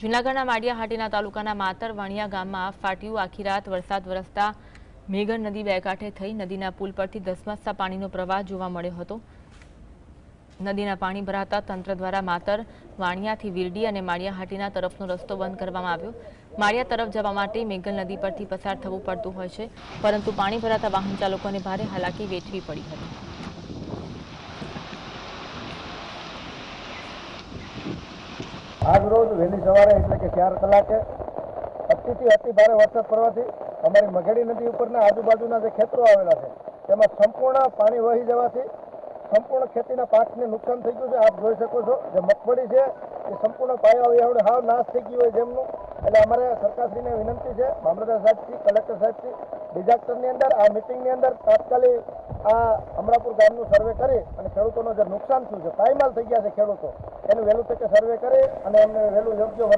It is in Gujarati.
જૂનાગઢના માળિયા હાટીના તાલુકાના માતર વાણિયા ગામમાં ફાટ્યું આખી રાત વરસાદ વરસતા મેઘર નદી બે કાંઠે થઈ નદીના પુલ પરથી ધસમસતા પાણીનો પ્રવાહ જોવા મળ્યો હતો. નદીના પાણી ભરાતા તંત્ર દ્વારા માતર વાણિયાથી વિરડી અને માળિયા હાટીના તરફનો રસ્તો બંધ કરવામાં આવ્યો. માળિયા તરફ જવા માટે મેઘલ નદી પરથી પસાર થવું પડતું હોય છે, પરંતુ પાણી ભરાતા વાહન ચાલકોને ભારે હાલાકી વેઠવી પડી હતી. આજ રોજ વહેલી સવારે, એટલે કે ચાર કલાકે, અતિથી અતિ ભારે વરસાદ પડવાથી અમારી મઘેડી નદી ઉપરના આજુબાજુના જે ખેતરો આવેલા છે, તેમાં સંપૂર્ણ પાણી વહી જવાથી ખેતીના પાકને નુકસાન થઈ ગયું છે. આપ જોઈ શકો છો જે મગફળી છે, એ સંપૂર્ણ પાયા વિહાવડે હાવ નાશ થઈ ગયું હોય જેમનું. એટલે અમારે સરકારશ્રીને વિનંતી છે, મામલતદાર સાહેબથી, કલેક્ટર સાહેબથી, ડિઝાસ્ટરની અંદર, આ મિટિંગની અંદર તાત્કાલિક આ અમરાપુર ગામનું સર્વે કરી અને ખેડૂતોનો જે નુકસાન થયું છે, પાયમાલ થઈ ગયા છે ખેડૂતો. એનું વહેલું તકે સર્વે કરી અને એમને વહેલું યોગ્ય